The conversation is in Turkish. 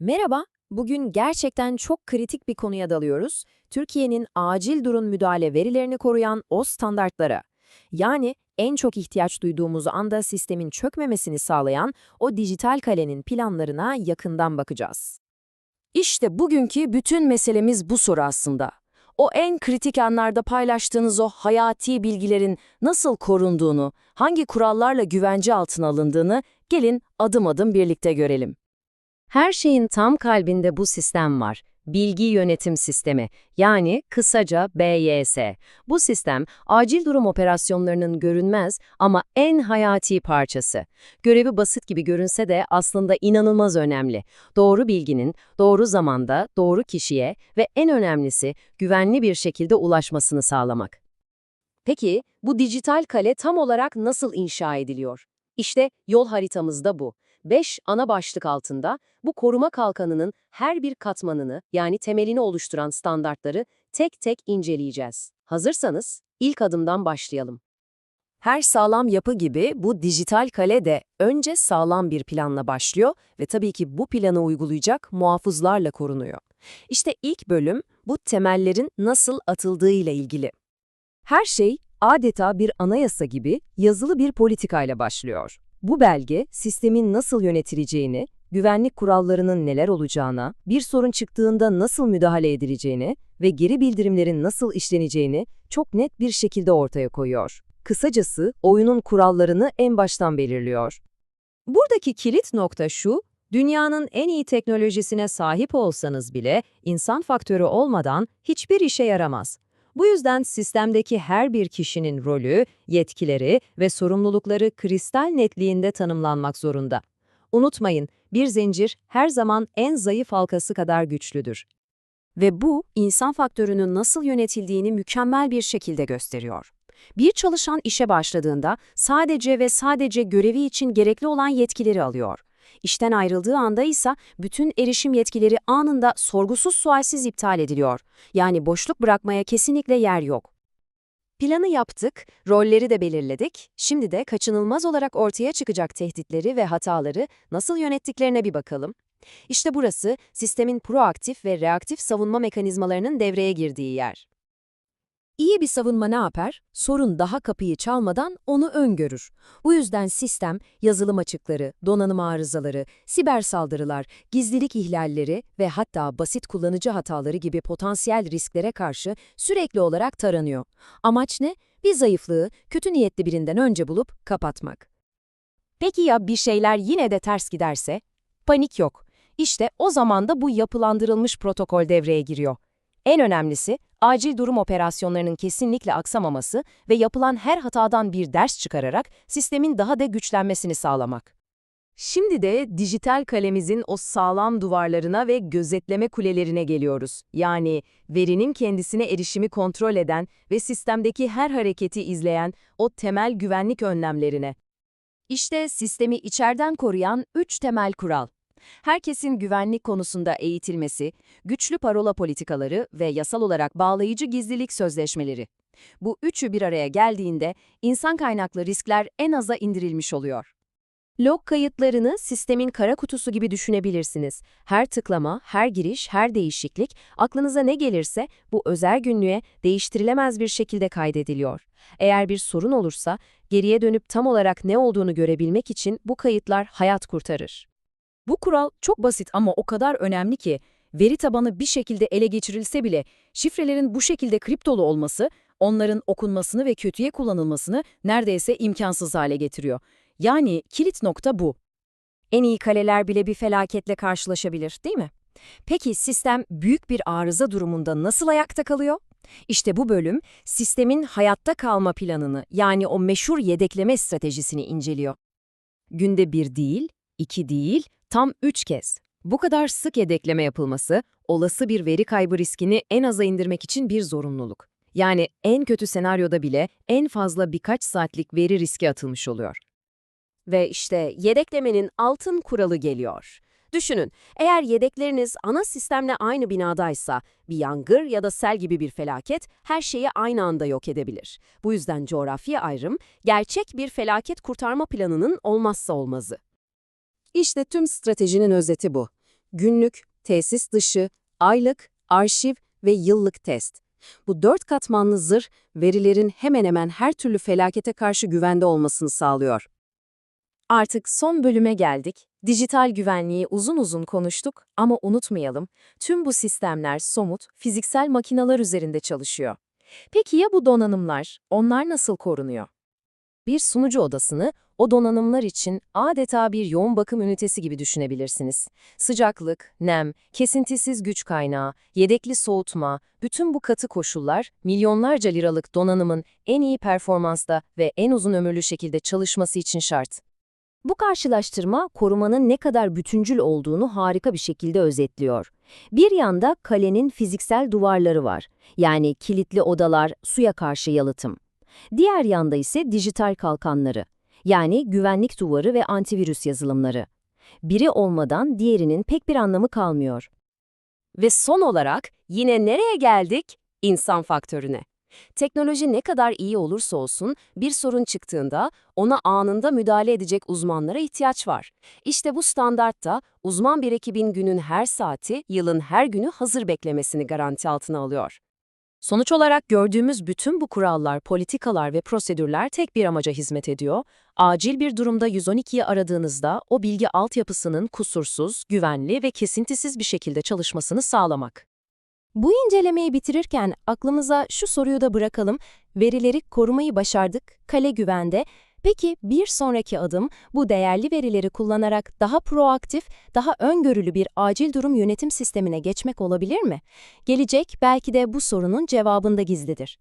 Merhaba, bugün gerçekten çok kritik bir konuya dalıyoruz. Türkiye'nin acil durum müdahale verilerini koruyan o standartlara. Yani en çok ihtiyaç duyduğumuz anda sistemin çökmemesini sağlayan o dijital kalenin planlarına yakından bakacağız. İşte bugünkü bütün meselemiz bu soru aslında. O en kritik anlarda paylaştığınız o hayati bilgilerin nasıl korunduğunu, hangi kurallarla güvence altına alındığını gelin adım adım birlikte görelim. Her şeyin tam kalbinde bu sistem var. Bilgi Yönetim Sistemi yani kısaca BYS. Bu sistem acil durum operasyonlarının görünmez ama en hayati parçası. Görevi basit gibi görünse de aslında inanılmaz önemli. Doğru bilginin doğru zamanda, doğru kişiye ve en önemlisi güvenli bir şekilde ulaşmasını sağlamak. Peki bu dijital kale tam olarak nasıl inşa ediliyor? İşte yol haritamızda bu. 5 ana başlık altında bu koruma kalkanının her bir katmanını yani temelini oluşturan standartları tek tek inceleyeceğiz. Hazırsanız ilk adımdan başlayalım. Her sağlam yapı gibi bu dijital kale de önce sağlam bir planla başlıyor ve tabii ki bu planı uygulayacak muhafızlarla korunuyor. İşte ilk bölüm bu temellerin nasıl atıldığıyla ilgili. Her şey adeta bir anayasa gibi yazılı bir politikayla başlıyor. Bu belge, sistemin nasıl yönetileceğini, güvenlik kurallarının neler olacağına, bir sorun çıktığında nasıl müdahale edileceğini ve geri bildirimlerin nasıl işleneceğini çok net bir şekilde ortaya koyuyor. Kısacası oyunun kurallarını en baştan belirliyor. Buradaki kilit nokta şu, dünyanın en iyi teknolojisine sahip olsanız bile insan faktörü olmadan hiçbir işe yaramaz. Bu yüzden sistemdeki her bir kişinin rolü, yetkileri ve sorumlulukları kristal netliğinde tanımlanmak zorunda. Unutmayın, bir zincir her zaman en zayıf halkası kadar güçlüdür. Ve bu, insan faktörünün nasıl yönetildiğini mükemmel bir şekilde gösteriyor. Bir çalışan işe başladığında sadece ve sadece görevi için gerekli olan yetkileri alıyor. İşten ayrıldığı anda ise bütün erişim yetkileri anında sorgusuz sualsiz iptal ediliyor. Yani boşluk bırakmaya kesinlikle yer yok. Planı yaptık, rolleri de belirledik. Şimdi de kaçınılmaz olarak ortaya çıkacak tehditleri ve hataları nasıl yönettiklerine bir bakalım. İşte burası sistemin proaktif ve reaktif savunma mekanizmalarının devreye girdiği yer. İyi bir savunma ne yapar? Sorun daha kapıyı çalmadan onu öngörür. Bu yüzden sistem, yazılım açıkları, donanım arızaları, siber saldırılar, gizlilik ihlalleri ve hatta basit kullanıcı hataları gibi potansiyel risklere karşı sürekli olarak taranıyor. Amaç ne? Bir zayıflığı kötü niyetli birinden önce bulup kapatmak. Peki ya bir şeyler yine de ters giderse? Panik yok. İşte o zaman da bu yapılandırılmış protokol devreye giriyor. En önemlisi, acil durum operasyonlarının kesinlikle aksamaması ve yapılan her hatadan bir ders çıkararak sistemin daha da güçlenmesini sağlamak. Şimdi de dijital kalemizin o sağlam duvarlarına ve gözetleme kulelerine geliyoruz. Yani verinin kendisine erişimi kontrol eden ve sistemdeki her hareketi izleyen o temel güvenlik önlemlerine. İşte sistemi içeriden koruyan üç temel kural. Herkesin güvenlik konusunda eğitilmesi, güçlü parola politikaları ve yasal olarak bağlayıcı gizlilik sözleşmeleri. Bu üçü bir araya geldiğinde insan kaynaklı riskler en aza indirilmiş oluyor. Log kayıtlarını sistemin kara kutusu gibi düşünebilirsiniz. Her tıklama, her giriş, her değişiklik, aklınıza ne gelirse bu özel günlüğe değiştirilemez bir şekilde kaydediliyor. Eğer bir sorun olursa, geriye dönüp tam olarak ne olduğunu görebilmek için bu kayıtlar hayat kurtarır. Bu kural çok basit ama o kadar önemli ki, veri tabanı bir şekilde ele geçirilse bile şifrelerin bu şekilde kriptolu olması, onların okunmasını ve kötüye kullanılmasını neredeyse imkansız hale getiriyor. Yani kilit nokta bu. En iyi kaleler bile bir felaketle karşılaşabilir, değil mi? Peki sistem büyük bir arıza durumunda nasıl ayakta kalıyor? İşte bu bölüm sistemin hayatta kalma planını yani o meşhur yedekleme stratejisini inceliyor. Günde bir değil, iki değil, tam üç kez. Bu kadar sık yedekleme yapılması, olası bir veri kaybı riskini en aza indirmek için bir zorunluluk. Yani en kötü senaryoda bile en fazla birkaç saatlik veri riski atılmış oluyor. Ve işte yedeklemenin altın kuralı geliyor. Düşünün, eğer yedekleriniz ana sistemle aynı binadaysa, bir yangır ya da sel gibi bir felaket her şeyi aynı anda yok edebilir. Bu yüzden coğrafya ayrım, gerçek bir felaket kurtarma planının olmazsa olmazı. İşte tüm stratejinin özeti bu. günlük, tesis dışı, aylık, arşiv ve yıllık test. Bu dört katmanlı zırh, verilerin hemen hemen her türlü felakete karşı güvende olmasını sağlıyor. Artık son bölüme geldik. Dijital güvenliği uzun uzun konuştuk ama unutmayalım, tüm bu sistemler somut, fiziksel makineler üzerinde çalışıyor. Peki ya bu donanımlar, onlar nasıl korunuyor? Bir sunucu odasını o donanımlar için adeta bir yoğun bakım ünitesi gibi düşünebilirsiniz. Sıcaklık, nem, kesintisiz güç kaynağı, yedekli soğutma, bütün bu katı koşullar milyonlarca liralık donanımın en iyi performansta ve en uzun ömürlü şekilde çalışması için şart. Bu karşılaştırma korumanın ne kadar bütüncül olduğunu harika bir şekilde özetliyor. Bir yanda kalenin fiziksel duvarları var. Yani kilitli odalar, suya karşı yalıtım. Diğer yanda ise dijital kalkanları. Yani güvenlik duvarı ve antivirüs yazılımları. Biri olmadan diğerinin pek bir anlamı kalmıyor. Ve son olarak yine nereye geldik? İnsan faktörüne. Teknoloji ne kadar iyi olursa olsun bir sorun çıktığında ona anında müdahale edecek uzmanlara ihtiyaç var. İşte bu standartta uzman bir ekibin günün her saati, yılın her günü hazır beklemesini garanti altına alıyor. Sonuç olarak gördüğümüz bütün bu kurallar, politikalar ve prosedürler tek bir amaca hizmet ediyor. Acil bir durumda 112'yi aradığınızda o bilgi altyapısının kusursuz, güvenli ve kesintisiz bir şekilde çalışmasını sağlamak. Bu incelemeyi bitirirken aklımıza şu soruyu da bırakalım. Verileri korumayı başardık, kale güvende. Peki bir sonraki adım bu değerli verileri kullanarak daha proaktif, daha öngörülü bir acil durum yönetim sistemine geçmek olabilir mi? Gelecek belki de bu sorunun cevabında gizlidir.